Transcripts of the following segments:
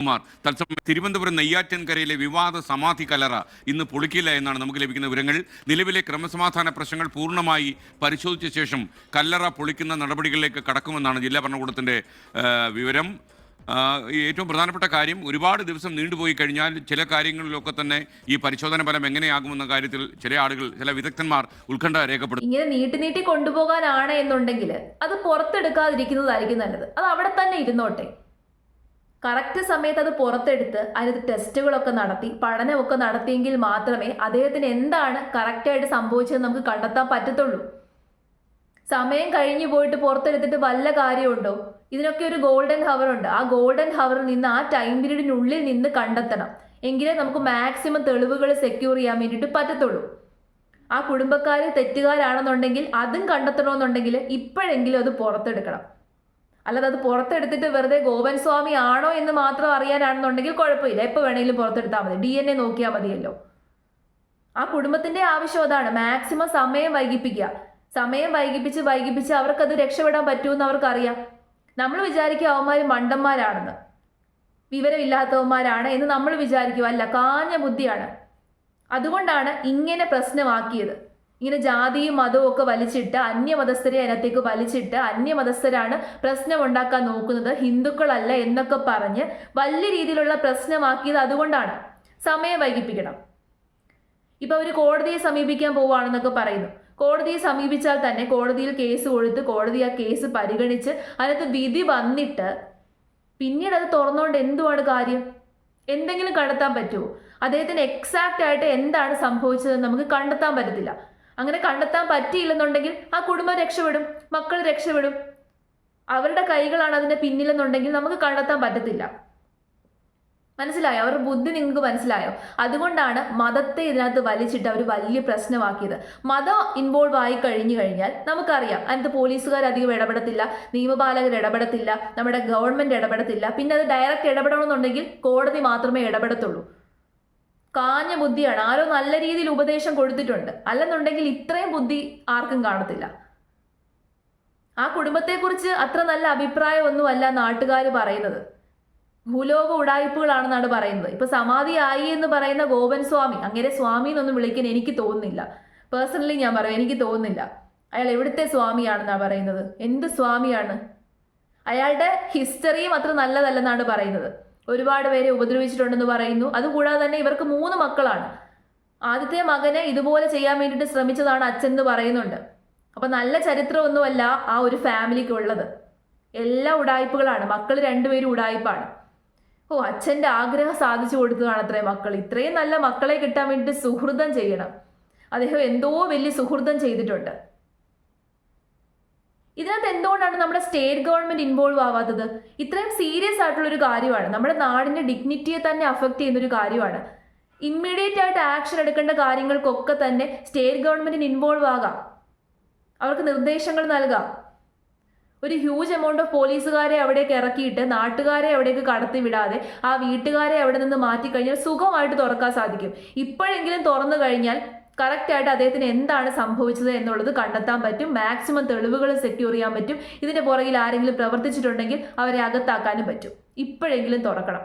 കുമാർ. തത്സമയം തിരുവനന്തപുരം നെയ്യാറ്റൻകരയിലെ വിവാദ സമാധി കലറ ഇന്ന് പൊളിക്കില്ല എന്നാണ് നമുക്ക് ലഭിക്കുന്ന വിവരങ്ങൾ. നിലവിലെ ക്രമസമാധാന പ്രശ്നങ്ങൾ പൂർണമായി പരിശോധിച്ച ശേഷം കല്ലറ പൊളിക്കുന്ന നടപടികളിലേക്ക് കടക്കുമെന്നാണ് ജില്ലാ ഭരണകൂടത്തിന്റെ വിവരം. ഏറ്റവും പ്രധാനപ്പെട്ട കാര്യം ഒരുപാട് ദിവസം നീണ്ടുപോയി കഴിഞ്ഞാൽ ചില കാര്യങ്ങളിലൊക്കെ തന്നെ ഈ പരിശോധന ഫലം എങ്ങനെയാകുമെന്ന കാര്യത്തിൽ ചില ആളുകൾ ചില വിദഗ്ധന്മാർ ഉത്കണ്ഠ രേഖപ്പെടും ഇങ്ങനെ നീട്ടി നീട്ടി കൊണ്ടുപോകാനാണ് എന്നുണ്ടെങ്കിൽ അത് പുറത്തെടുക്കാതിരിക്കുന്നതായിരിക്കും നല്ലത്. അത് അവിടെ തന്നെ ഇരുന്നോട്ടെ. കറക്റ്റ് സമയത്ത് അത് പുറത്തെടുത്ത് അതിനകത്ത് ടെസ്റ്റുകളൊക്കെ നടത്തി പഠനമൊക്കെ നടത്തിയെങ്കിൽ മാത്രമേ അദ്ദേഹത്തിന് എന്താണ് കറക്റ്റായിട്ട് സംഭവിച്ചതെന്ന് നമുക്ക് കണ്ടെത്താൻ പറ്റത്തുള്ളൂ. സമയം കഴിഞ്ഞു പോയിട്ട് പുറത്തെടുത്തിട്ട് വല്ല കാര്യമുണ്ടോ? ഇതിനൊക്കെ ഒരു ഗോൾഡൻ ഹവർ ഉണ്ട്. ആ ഗോൾഡൻ ഹവറിൽ നിന്ന് ആ ടൈം പീരീഡിനുള്ളിൽ നിന്ന് കണ്ടെത്തണം. എങ്കിലേ നമുക്ക് മാക്സിമം തെളിവുകൾ സെക്യൂർ ചെയ്യാൻ വേണ്ടിയിട്ട് പറ്റത്തുള്ളൂ. ആ കുടുംബക്കാർ തെറ്റുകാരാണെന്നുണ്ടെങ്കിൽ അതും കണ്ടെത്തണമെന്നുണ്ടെങ്കിൽ ഇപ്പോഴെങ്കിലും അത് പുറത്തെടുക്കണം. അല്ലാതെ അത് പുറത്തെടുത്തിട്ട് വെറുതെ ഗോപൻ സ്വാമി ആണോ എന്ന് മാത്രം അറിയാനാണെന്നുണ്ടെങ്കിൽ കുഴപ്പമില്ല. എപ്പോൾ വേണമെങ്കിലും പുറത്തെടുത്താൽ മതി. ഡി എൻ എ നോക്കിയാൽ മതിയല്ലോ. ആ കുടുംബത്തിന്റെ ആവശ്യം അതാണ്. മാക്സിമം സമയം വൈകിപ്പിക്കുക. സമയം വൈകിപ്പിച്ച് വൈകിപ്പിച്ച് അവർക്കത് രക്ഷപ്പെടാൻ പറ്റുമെന്ന് അവർക്കറിയാം. നമ്മൾ വിചാരിക്കുക അവന്മാർ മണ്ടന്മാരാണെന്ന്. വിവരമില്ലാത്തവന്മാരാണ് എന്ന് നമ്മൾ വിചാരിക്കുക അല്ല കാഞ്ഞ ബുദ്ധിയാണ്. അതുകൊണ്ടാണ് ഇങ്ങനെ പ്രശ്നമാക്കിയത്. ഇങ്ങനെ ജാതിയും മതവും ഒക്കെ വലിച്ചിട്ട് അന്യമതസ്ഥരെ അതിനകത്തേക്ക് വലിച്ചിട്ട് അന്യമതസ്ഥരാണ് പ്രശ്നം ഉണ്ടാക്കാൻ നോക്കുന്നത്. ഹിന്ദുക്കളല്ല എന്നൊക്കെ പറഞ്ഞ് വലിയ രീതിയിലുള്ള പ്രശ്നമാക്കിയത് അതുകൊണ്ടാണ്. സമയം വൈകിപ്പിക്കണം. ഇപ്പൊ അവർ കോടതിയെ സമീപിക്കാൻ പോവുകയാണെന്നൊക്കെ പറയുന്നു. കോടതിയെ സമീപിച്ചാൽ തന്നെ കോടതിയിൽ കേസ് കൊടുത്ത് കോടതി ആ കേസ് പരിഗണിച്ച് അതിനകത്ത് വിധി വന്നിട്ട് പിന്നീട് അത് തുറന്നുകൊണ്ട് എന്തുവാണ് കാര്യം? എന്തെങ്കിലും കണ്ടെത്താൻ പറ്റുമോ? അദ്ദേഹത്തിന് എക്സാക്റ്റ് ആയിട്ട് എന്താണ് സംഭവിച്ചതെന്ന് നമുക്ക് കണ്ടെത്താൻ പറ്റത്തില്ല. അങ്ങനെ കണ്ടെത്താൻ പറ്റിയില്ലെന്നുണ്ടെങ്കിൽ ആ കുടുംബം രക്ഷപ്പെടും മക്കൾ രക്ഷപ്പെടും. അവരുടെ കൈകളാണ് അതിന്റെ പിന്നിലെന്നുണ്ടെങ്കിൽ നമുക്ക് കണ്ടെത്താൻ പറ്റത്തില്ല. മനസ്സിലായോ? അവരുടെ ബുദ്ധി നിങ്ങൾക്ക് മനസ്സിലായോ? അതുകൊണ്ടാണ് മതത്തെ ഇതിനകത്ത് വലിച്ചിട്ട് അവർ വലിയ പ്രശ്നമാക്കിയത്. മതം ഇൻവോൾവ് ആയി കഴിഞ്ഞു കഴിഞ്ഞാൽ നമുക്കറിയാം അതിനകത്ത് പോലീസുകാർ അധികം ഇടപെടത്തില്ല നിയമപാലകർ ഇടപെടത്തില്ല നമ്മുടെ ഗവൺമെന്റ് ഇടപെടത്തില്ല. പിന്നെ അത് ഡയറക്റ്റ് ഇടപെടണമെന്നുണ്ടെങ്കിൽ കോടതി മാത്രമേ ഇടപെടത്തുള്ളൂ. കാഞ്ഞ ബുദ്ധിയാണ്. ആരോ നല്ല രീതിയിൽ ഉപദേശം കൊടുത്തിട്ടുണ്ട്. അല്ലെന്നുണ്ടെങ്കിൽ ഇത്രയും ബുദ്ധി ആർക്കും കാണത്തില്ല. ആ കുടുംബത്തെക്കുറിച്ച് അത്ര നല്ല അഭിപ്രായമൊന്നുമല്ല നാട്ടുകാർ പറയുന്നത്. ഭൂലോക ഉടായ്പകളാണെന്നാണ് പറയുന്നത്. ഇപ്പൊ സമാധി ആയി എന്ന് പറയുന്ന ഗോപൻ സ്വാമി അങ്ങനെ സ്വാമി എന്നൊന്നും വിളിക്കാൻ എനിക്ക് തോന്നുന്നില്ല. പേഴ്സണലി ഞാൻ പറയും എനിക്ക് തോന്നുന്നില്ല. അയാൾ എവിടുത്തെ സ്വാമിയാണെന്നാണ് പറയുന്നത്? എന്ത് സ്വാമിയാണ്? അയാളുടെ ഹിസ്റ്ററിയും അത്ര നല്ലതല്ലെന്നാണ് പറയുന്നത്. ഒരുപാട് പേരെ ഉപദ്രവിച്ചിട്ടുണ്ടെന്ന് പറയുന്നു. അതുകൂടാതെ തന്നെ ഇവർക്ക് മൂന്ന് മക്കളാണ്. ആദ്യത്തെ മകനെ ഇതുപോലെ ചെയ്യാൻ വേണ്ടിയിട്ട് ശ്രമിച്ചതാണ് അച്ഛൻ എന്ന് പറയുന്നുണ്ട്. അപ്പൊ നല്ല ചരിത്രമൊന്നുമല്ല ആ ഒരു ഫാമിലിക്ക് ഉള്ളത് എല്ലാ ഉടായ്പകളാണ്. മക്കൾ രണ്ടുപേരും ഉടായ്പാണ്. ഓ അച്ഛന്റെ ആഗ്രഹം സാധിച്ചു കൊടുത്തതാണ് അത്രയും മക്കൾ ഇത്രയും നല്ല മക്കളെ കിട്ടാൻ വേണ്ടിയിട്ട് സുഹൃതം ചെയ്യണം. അദ്ദേഹം എന്തോ വലിയ സുഹൃതം ചെയ്തിട്ടുണ്ട്. ഇതിനകത്ത് എന്തുകൊണ്ടാണ് നമ്മുടെ സ്റ്റേറ്റ് ഗവൺമെന്റ് ഇൻവോൾവ് ആവാത്തത്? ഇത്രയും സീരിയസ് ആയിട്ടുള്ള ഒരു കാര്യമാണ്. നമ്മുടെ നാടിന്റെ ഡിഗ്നിറ്റിയെ തന്നെ അഫക്റ്റ് ചെയ്യുന്ന ഒരു കാര്യമാണ്. ഇമ്മീഡിയറ്റ് ആയിട്ട് ആക്ഷൻ എടുക്കേണ്ട കാര്യങ്ങൾക്കൊക്കെ തന്നെ സ്റ്റേറ്റ് ഗവൺമെന്റിന് ഇൻവോൾവ് ആകാം. അവർക്ക് നിർദ്ദേശങ്ങൾ നൽകാം. ഒരു ഹ്യൂജ് എമൗണ്ട് ഓഫ് പോലീസുകാരെ അവിടേക്ക് ഇറക്കിയിട്ട് നാട്ടുകാരെ അവിടേക്ക് കടത്തി വിടാതെ ആ വീട്ടുകാരെ അവിടെ നിന്ന് മാറ്റി കഴിഞ്ഞാൽ സുഖമായിട്ട് തുറക്കാൻ സാധിക്കും. ഇപ്പോഴെങ്കിലും തുറന്നു കഴിഞ്ഞാൽ കറക്റ്റ് ആയിട്ട് അദ്ദേഹത്തിന് എന്താണ് സംഭവിച്ചത് എന്നുള്ളത് കണ്ടെത്താൻ പറ്റും. മാക്സിമം തെളിവുകൾ സെക്യൂർ ചെയ്യാൻ പറ്റും. ഇതിന്റെ പുറകിൽ ആരെങ്കിലും പ്രവർത്തിച്ചിട്ടുണ്ടെങ്കിൽ അവരെ അകത്താക്കാനും പറ്റും. ഇപ്പോഴെങ്കിലും തുറക്കണം.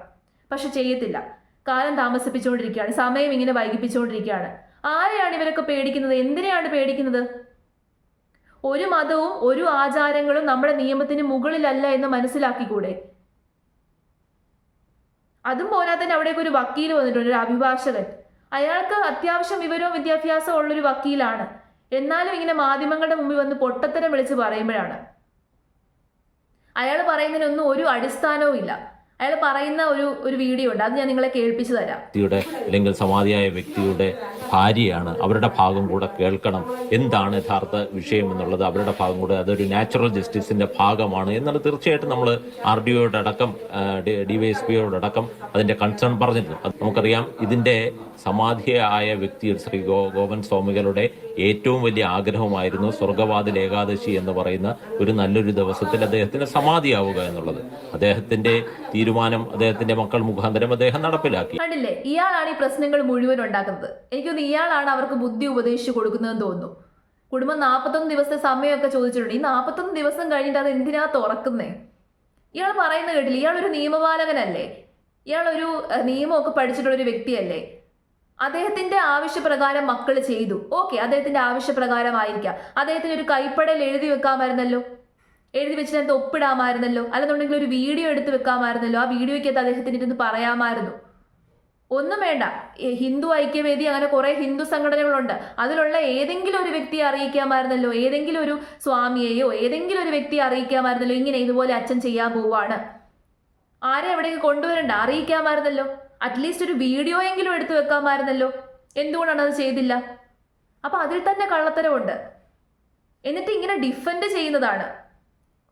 പക്ഷെ ചെയ്യത്തില്ല. കാലം താമസിപ്പിച്ചുകൊണ്ടിരിക്കുകയാണ്. സമയം ഇങ്ങനെ വൈകിപ്പിച്ചുകൊണ്ടിരിക്കുകയാണ്. ആരെയാണ് ഇവരൊക്കെ പേടിക്കുന്നത്? എന്തിനെയാണ് പേടിക്കുന്നത്? ഒരു മതവും ഒരു ആചാരങ്ങളും നമ്മുടെ നിയമത്തിന് മുകളിലല്ല എന്ന് മനസ്സിലാക്കിക്കൂടെ? അതും തന്നെ അവിടേക്ക് ഒരു വക്കീൽ വന്നിട്ടുണ്ട് ഒരു അഭിഭാഷകൻ. അയാൾക്ക് അത്യാവശ്യം വിവരവും വിദ്യാഭ്യാസവും ഉള്ളൊരു വക്കീലാണ്. എന്നാലും ഇങ്ങനെ മാധ്യമങ്ങളുടെ മുമ്പിൽ വന്ന് പൊട്ടത്തരം വിളിച്ച് പറയുമ്പോഴാണ്. അയാൾ പറയുന്നതിനൊന്നും ഒരു അടിസ്ഥാനവും ഇല്ല. അയാൾ പറയുന്ന ഒരു ഒരു വീഡിയോ ഉണ്ട്. അത് ഞാൻ നിങ്ങളെ കേൾപ്പിച്ചു തരാം. വ്യക്തിയുടെ അല്ലെങ്കിൽ സമാധിയായ വ്യക്തിയുടെ ഭാര്യയാണ്. അവരുടെ ഭാഗം കൂടെ കേൾക്കണം. എന്താണ് യഥാർത്ഥ വിഷയം എന്നുള്ളത് അവരുടെ ഭാഗം കൂടെ അതൊരു നാച്ചുറൽ ജസ്റ്റിസിന്റെ ഭാഗമാണ് എന്നാൽ തീർച്ചയായിട്ടും നമ്മൾ ആർ ഡി ഒയുടെ അടക്കം പിയോടക്കം അതിന്റെ കൺസേൺ പറഞ്ഞിരുന്നു നമുക്കറിയാം ഇതിന്റെ സമാധിയായ വ്യക്തി ശ്രീ ഗോ ഗോപൻ സ്വാമികളുടെ ഏറ്റവും വലിയ ആഗ്രഹമായിരുന്നു സ്വർഗവാതിൽ ഏകാദശി എന്ന് പറയുന്ന ഒരു നല്ലൊരു ദിവസത്തിൽ അദ്ദേഹത്തിന് സമാധിയാവുക എന്നുള്ളത്. അദ്ദേഹത്തിന്റെ തീരുമാനം അദ്ദേഹത്തിന്റെ മക്കൾ മുഖാന്തരം അദ്ദേഹം നടപ്പിലാക്കി. കണ്ടില്ലേ? ഇയാളാണ് ഈ പ്രശ്നങ്ങൾ മുഴുവൻ ഉണ്ടാക്കുന്നത്. എനിക്കൊന്ന് ഇയാളാണ് അവർക്ക് ബുദ്ധി ഉപദേശിച്ചു കൊടുക്കുന്നതെന്ന് തോന്നുന്നു. കുടുംബം നാൽപ്പത്തൊന്ന് ദിവസത്തെ സമയമൊക്കെ ചോദിച്ചിട്ടുണ്ട്. ഈ നാൽപ്പത്തൊന്ന് ദിവസം കഴിഞ്ഞിട്ട് അത് എന്തിനാ തുറക്കുന്നേ ഇയാൾ പറയുന്നത് കേട്ടില്ല? ഇയാളൊരു നിയമപാലകനല്ലേ? ഇയാളൊരു നിയമമൊക്കെ പഠിച്ചിട്ടുള്ള ഒരു വ്യക്തിയല്ലേ? അദ്ദേഹത്തിന്റെ ആവശ്യപ്രകാരം മക്കൾ ചെയ്തു. ഓക്കെ അദ്ദേഹത്തിന്റെ ആവശ്യപ്രകാരമായിരിക്കാം. അദ്ദേഹത്തിന് ഒരു കൈപ്പടൽ എഴുതി വെക്കാമായിരുന്നല്ലോ? എഴുതി വെച്ചിട്ട് അത് ഒപ്പിടാമായിരുന്നല്ലോ? അല്ലെന്നുണ്ടെങ്കിൽ ഒരു വീഡിയോ എടുത്ത് വെക്കാമായിരുന്നല്ലോ? ആ വീഡിയോയ്ക്കകത്ത് അദ്ദേഹത്തിന് ഇരുന്ന് പറയാമായിരുന്നു. ഒന്നും വേണ്ട. ഹിന്ദു ഐക്യവേദി അങ്ങനെ കുറെ ഹിന്ദു സംഘടനകളുണ്ട്. അതിലുള്ള ഏതെങ്കിലും ഒരു വ്യക്തിയെ അറിയിക്കാമായിരുന്നല്ലോ? ഏതെങ്കിലും ഒരു സ്വാമിയെയോ ഏതെങ്കിലും ഒരു വ്യക്തിയെ അറിയിക്കാമായിരുന്നല്ലോ? ഇങ്ങനെ ഇതുപോലെ അച്ഛൻ ചെയ്യാൻ പോവാണ്. ആരെ എവിടേക്ക് കൊണ്ടുവരണ്ട? അറിയിക്കാമായിരുന്നല്ലോ? അറ്റ്ലീസ്റ്റ് ഒരു വീഡിയോ എങ്കിലും എടുത്തു വെക്കാമായിരുന്നല്ലോ. എന്തുകൊണ്ടാണ് അത് ചെയ്തില്ല? അപ്പൊ അതിൽ തന്നെ കള്ളത്തരമുണ്ട്. എന്നിട്ട് ഇങ്ങനെ ഡിഫെൻഡ് ചെയ്യുന്നതാണ്.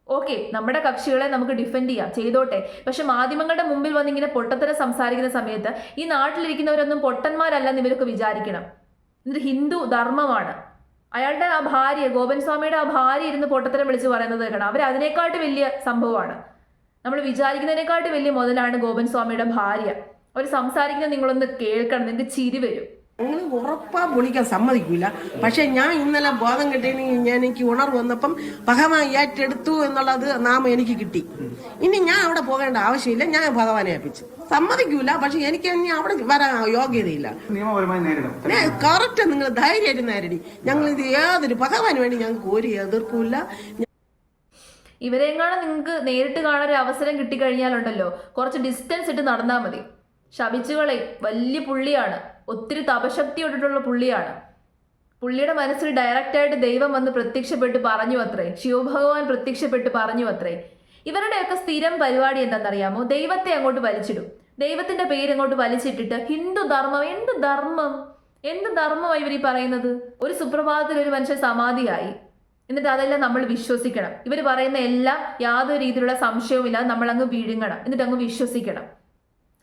ഓക്കെ നമ്മുടെ കക്ഷികളെ നമുക്ക് ഡിഫെൻഡ് ചെയ്യാം. ചെയ്തോട്ടെ. പക്ഷെ മാധ്യമങ്ങളുടെ മുമ്പിൽ വന്ന് ഇങ്ങനെ പൊട്ടത്തരം സംസാരിക്കുന്ന സമയത്ത് ഈ നാട്ടിലിരിക്കുന്നവരൊന്നും പൊട്ടന്മാരല്ലെന്ന് ഇവരൊക്കെ വിചാരിക്കണം. എന്നിട്ട് ഹിന്ദു ധർമ്മമാണ്. അയാളുടെ ആ ഭാര്യ ഗോപൻ സ്വാമിയുടെ ആ ഭാര്യ ഇരുന്ന് പൊട്ടത്തരം വിളിച്ച് പറയുന്നത് കേൾക്കണം. അവർ അതിനേക്കാട്ട് വലിയ സംഭവമാണ്. നമ്മൾ വിചാരിക്കുന്നതിനെക്കാട്ട് വലിയ മുതലാണ് ഗോപൻ സ്വാമിയുടെ ഭാര്യ. അവർ സംസാരിക്കുന്നത് നിങ്ങളൊന്ന് കേൾക്കണം നിങ്ങൾക്ക് ചിരി വരും. ഞങ്ങൾ ഉറപ്പാ പൊളിക്കാൻ സമ്മതിക്കൂല. പക്ഷെ ഞാൻ ഇന്നലെ ബോധം കിട്ടിയെങ്കിൽ ഞാൻ എനിക്ക് ഉണർവ് വന്നപ്പം ഭഗവാൻ ഏറ്റെടുത്തു എന്നുള്ളത് നാമം എനിക്ക് കിട്ടി. ഇനി ഞാൻ അവിടെ പോകേണ്ട ആവശ്യമില്ല ഞാൻ ഭഗവാനെ ഏൽപ്പിച്ചു. സമ്മതിക്കൂല പക്ഷെ എനിക്ക് ഇനി അവിടെ വരാൻ യോഗ്യതയില്ല. കറക്റ്റ് നിങ്ങൾ ധൈര്യമായിട്ട് നേരിടി. ഞങ്ങൾ ഇത് ഏതൊരു ഭഗവാന് വേണ്ടി ഞങ്ങൾക്ക് ഒരു എതിർപ്പില്ല ഇവരെങ്ങാണ് നിങ്ങൾക്ക് നേരിട്ട് കാണാൻ ഒരു അവസരം കിട്ടിക്കഴിഞ്ഞാലുണ്ടല്ലോ കുറച്ച് ഡിസ്റ്റൻസ് ഇട്ട് നടന്നാൽ മതി. ശപിച്ചുകളെ വലിയ പുള്ളിയാണ്. ഒത്തിരി തപശക്തിയോട്ടിട്ടുള്ള പുള്ളിയാണ്. പുള്ളിയുടെ മനസ്സിൽ ഡയറക്റ്റായിട്ട് ദൈവം വന്ന് പ്രത്യക്ഷപ്പെട്ട് പറഞ്ഞു അത്രേ. ശിവഭഗവാൻ പ്രത്യക്ഷപ്പെട്ട് പറഞ്ഞു അത്രേ. ഇവരുടെയൊക്കെ സ്ഥിരം പരിപാടി എന്താണെന്നറിയാമോ? ദൈവത്തെ അങ്ങോട്ട് വലിച്ചിടും. ദൈവത്തിന്റെ പേര് അങ്ങോട്ട് വലിച്ചിട്ടിട്ട് ഹിന്ദു ധർമ്മം എന്ത് ധർമ്മം? എന്ത് ധർമ്മമായി ഇവർ ഈ പറയുന്നത്? ഒരു സുപ്രഭാതത്തിൽ ഒരു മനുഷ്യൻ സമാധിയായി. എന്നിട്ട് അതെല്ലാം നമ്മൾ വിശ്വസിക്കണം. ഇവർ പറയുന്ന എല്ലാം യാതൊരു രീതിയിലുള്ള സംശയവുമില്ലാതെ നമ്മൾ അങ്ങ് വിഴുങ്ങണം. എന്നിട്ട് അങ്ങ് വിശ്വസിക്കണം.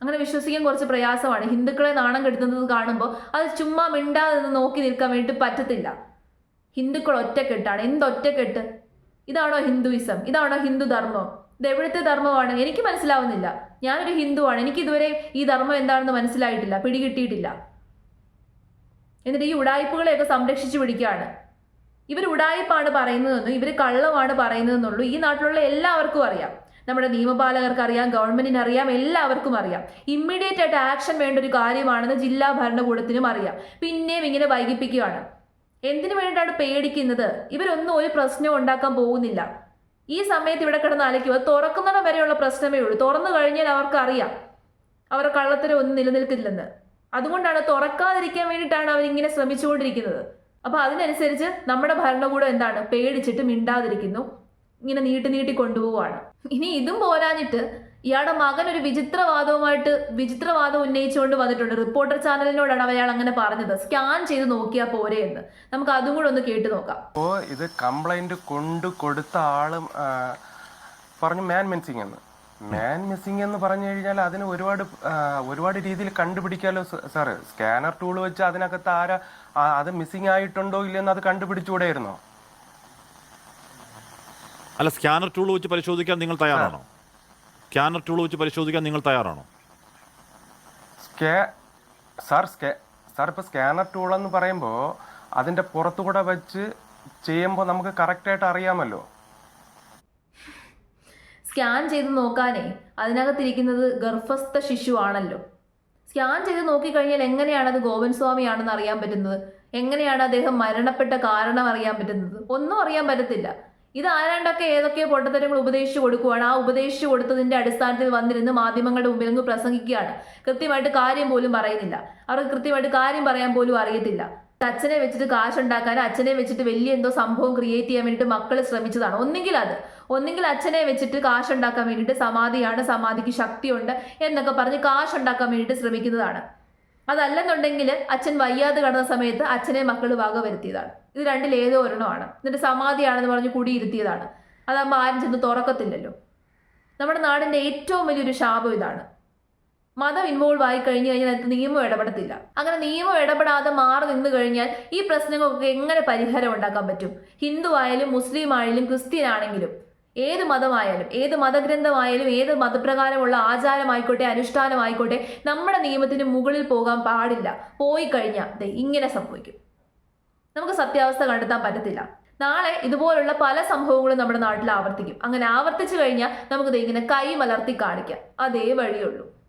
അങ്ങനെ വിശ്വസിക്കാൻ കുറച്ച് പ്രയാസമാണ്. ഹിന്ദുക്കളെ നാണം കെടുത്തുന്നത് കാണുമ്പോൾ അത് ചുമ്മാ മിണ്ടാതെ നിന്ന് നോക്കി നിൽക്കാൻ വേണ്ടിയിട്ട് പറ്റത്തില്ല. ഹിന്ദുക്കൾ ഒറ്റക്കെട്ടാണ്. എന്തൊറ്റക്കെട്ട്? ഇതാണോ ഹിന്ദുയിസം? ഇതാണോ ഹിന്ദു ധർമ്മം ഇത് എവിടുത്തെ ധർമ്മമാണ്? എനിക്ക് മനസ്സിലാവുന്നില്ല. ഞാനൊരു ഹിന്ദുവാണ്. എനിക്ക് ഇതുവരെ ഈ ധർമ്മം എന്താണെന്ന് മനസ്സിലായിട്ടില്ല. പിടികിട്ടിയിട്ടില്ല. എന്നിട്ട് ഈ ഉടായ്പകളെയൊക്കെ സംരക്ഷിച്ചു പിടിക്കുകയാണ്. ഇവർ ഉടായ്പാണ് പറയുന്നതെന്നും ഇവർ കള്ളമാണ് പറയുന്നതെന്നുള്ളൂ. ഈ നാട്ടിലുള്ള എല്ലാവർക്കും അറിയാം. നമ്മുടെ നിയമപാലകർക്ക് അറിയാം ഗവൺമെന്റിന് അറിയാം എല്ലാവർക്കും അറിയാം. ഇമ്മീഡിയറ്റ് ആയിട്ട് ആക്ഷൻ വേണ്ട ഒരു കാര്യമാണെന്ന് ജില്ലാ ഭരണകൂടത്തിനും അറിയാം. പിന്നെയും ഇങ്ങനെ വൈകിപ്പിക്കുകയാണ്. എന്തിനു വേണ്ടിയിട്ടാണ് പേടിക്കുന്നത്? ഇവരൊന്നും ഒരു പ്രശ്നവും ഉണ്ടാക്കാൻ പോകുന്നില്ല. ഈ സമയത്ത് ഇവിടെ കിടന്ന് അലയ്ക്കുക തുറക്കുന്നിടം വരെയുള്ള പ്രശ്നമേ ഉള്ളൂ. തുറന്നു കഴിഞ്ഞാൽ അവർക്ക് അറിയാം. അവരുടെ കള്ളത്തരം ഒന്നും നിലനിൽക്കില്ലെന്ന്. അതുകൊണ്ടാണ് തുറക്കാതിരിക്കാൻ വേണ്ടിയിട്ടാണ് അവരിങ്ങനെ ശ്രമിച്ചുകൊണ്ടിരിക്കുന്നത്. അപ്പോൾ അതിനനുസരിച്ച് നമ്മുടെ ഭരണകൂടം എന്താണ്? പേടിച്ചിട്ട് മിണ്ടാതിരിക്കുന്നു. ഇങ്ങനെ നീട്ടി നീട്ടി കൊണ്ടുപോവാണ്. ഇനി ഇതും പോരാഞ്ഞിട്ട് ഇയാളുടെ മകൻ ഒരു വിചിത്രവാദവുമായിട്ട് വിചിത്രവാദം ഉന്നയിച്ചുകൊണ്ട് വന്നിട്ടുണ്ട്. റിപ്പോർട്ടർ ചാനലിനോടാണ് അവയാൾ അങ്ങനെ പറഞ്ഞത്. സ്കാൻ ചെയ്ത് നോക്കിയാൽ പോരെ എന്ന്. നമുക്ക് അതും കൂടെ ഒന്ന് കേട്ട് നോക്കാം. അപ്പോൾ ഇത് കംപ്ലൈന്റ് കൊണ്ട് കൊടുത്ത ആളും പറഞ്ഞു മാൻ മിസ്സിംഗ് എന്ന്. മാൻ മിസ്സിംഗ് എന്ന് പറഞ്ഞു കഴിഞ്ഞാൽ അതിന് ഒരുപാട് ഒരുപാട് രീതിയിൽ കണ്ടുപിടിക്കാലോ സാറ് സ്കാനർ ടൂൾ വെച്ച് അതിനകത്ത് ആരാ അത് മിസ്സിംഗ് ആയിട്ടുണ്ടോ ഇല്ലെന്ന് അത് കണ്ടുപിടിച്ചുകൂടെയായിരുന്നോ? അല്ല സ്കാനർ ടൂൾ വെച്ച് പരിശോധിക്കാൻ നിങ്ങൾ തയ്യാറാണോ? സ്കാനർ ടൂൾ വെച്ച് പരിശോധിക്കാൻ നിങ്ങൾ തയ്യാറാണോ? സ്കാ സാർ സാർ ഇപ്പോൾ സ്കാനർ ടൂൾ എന്ന് പറയുമ്പോൾ അതിന്റെ പുറത്തുകൂടെ വെച്ച് ചെയ്യുമ്പോൾ നമുക്ക് കറക്റ്റായിട്ട് അറിയാമല്ലോ. സ്കാൻ ചെയ്ത് നോക്കാനേ അതിനകത്തിരിക്കുന്നത് ഗർഭസ്ഥ ശിശു ആണല്ലോ സ്കാൻ ചെയ്ത് നോക്കിക്കഴിഞ്ഞാൽ എങ്ങനെയാണ് അത് ഗോപൻ സ്വാമിയാണെന്ന് അറിയാൻ പറ്റുന്നത്? എങ്ങനെയാണ് അദ്ദേഹം മരണപ്പെട്ട കാരണം അറിയാൻ പറ്റുന്നത്? ഒന്നും അറിയാൻ പറ്റത്തില്ല. ഇത് ആരാണ്ടൊക്കെ ഏതൊക്കെ പൊട്ടത്തരങ്ങൾ ഉപദേശിച്ചു കൊടുക്കുകയാണ് ആ ഉപദേശിച്ചു കൊടുത്തതിന്റെ അടിസ്ഥാനത്തിൽ വന്നിരുന്ന് മാധ്യമങ്ങളുടെ മുമ്പിൽ അങ്ങ് പ്രസംഗിക്കുകയാണ്. കൃത്യമായിട്ട് കാര്യം പോലും പറയുന്നില്ല. അവർക്ക് കൃത്യമായിട്ട് കാര്യം പറയാൻ പോലും അറിയത്തില്ല. അച്ഛനെ വെച്ചിട്ട് കാശുണ്ടാക്കാൻ അച്ഛനെ വെച്ചിട്ട് വലിയ എന്തോ സംഭവം ക്രിയേറ്റ് ചെയ്യാൻ വേണ്ടിയിട്ട് മക്കൾ ശ്രമിച്ചതാണ്. ഒന്നെങ്കിൽ അത്. ഒന്നെങ്കിൽ അച്ഛനെ വെച്ചിട്ട് കാശുണ്ടാക്കാൻ വേണ്ടിയിട്ട് സമാധിയാണ് സമാധിക്ക് ശക്തിയുണ്ട് എന്നൊക്കെ പറഞ്ഞ് കാശുണ്ടാക്കാൻ വേണ്ടിയിട്ട് ശ്രമിക്കുന്നതാണ്. അതല്ലെന്നുണ്ടെങ്കിൽ അച്ഛൻ വയ്യാതെ കടന്ന സമയത്ത് അച്ഛനെ മക്കൾ വക വരുത്തിയതാണ്. ഇത് രണ്ടിൽ ഏതോ ഒരെണ്ണമാണ്. എന്നിട്ട് സമാധിയാണെന്ന് പറഞ്ഞ് കുടിയിരുത്തിയതാണ്. അതാകുമ്പോൾ ആരും ചെന്ന് തുറക്കത്തില്ലല്ലോ. നമ്മുടെ നാടിന്റെ ഏറ്റവും വലിയൊരു ശാപം ഇതാണ്. മതം ഇൻവോൾവ് ആയി കഴിഞ്ഞു കഴിഞ്ഞാൽ അതിന് നിയമം ഇടപെടത്തില്ല. അങ്ങനെ നിയമം ഇടപെടാതെ മാറി നിന്ന് കഴിഞ്ഞാൽ ഈ പ്രശ്നങ്ങൾക്കൊക്കെ എങ്ങനെ പരിഹാരം ഉണ്ടാക്കാൻ പറ്റും? ഹിന്ദു ആയാലും മുസ്ലിം ആയാലും ക്രിസ്ത്യൻ ആണെങ്കിലും ഏത് മതമായാലും ഏത് മതഗ്രന്ഥമായാലും ഏത് മതപ്രകാരമുള്ള ആചാരമായിക്കോട്ടെ അനുഷ്ഠാനമായിക്കോട്ടെ നമ്മുടെ നിയമത്തിന് മുകളിൽ പോകാൻ പാടില്ല. പോയി കഴിഞ്ഞാൽ ഇങ്ങനെ സംഭവിക്കും. നമുക്ക് സത്യാവസ്ഥ കണ്ടെത്താൻ പറ്റത്തില്ല. നാളെ ഇതുപോലുള്ള പല സംഭവങ്ങളും നമ്മുടെ നാട്ടിൽ ആവർത്തിക്കും. അങ്ങനെ ആവർത്തിച്ചു കഴിഞ്ഞാൽ നമുക്ക് ഇങ്ങനെ കൈ മലർത്തി കാണിക്കാം. അതേ വഴിയുള്ളൂ.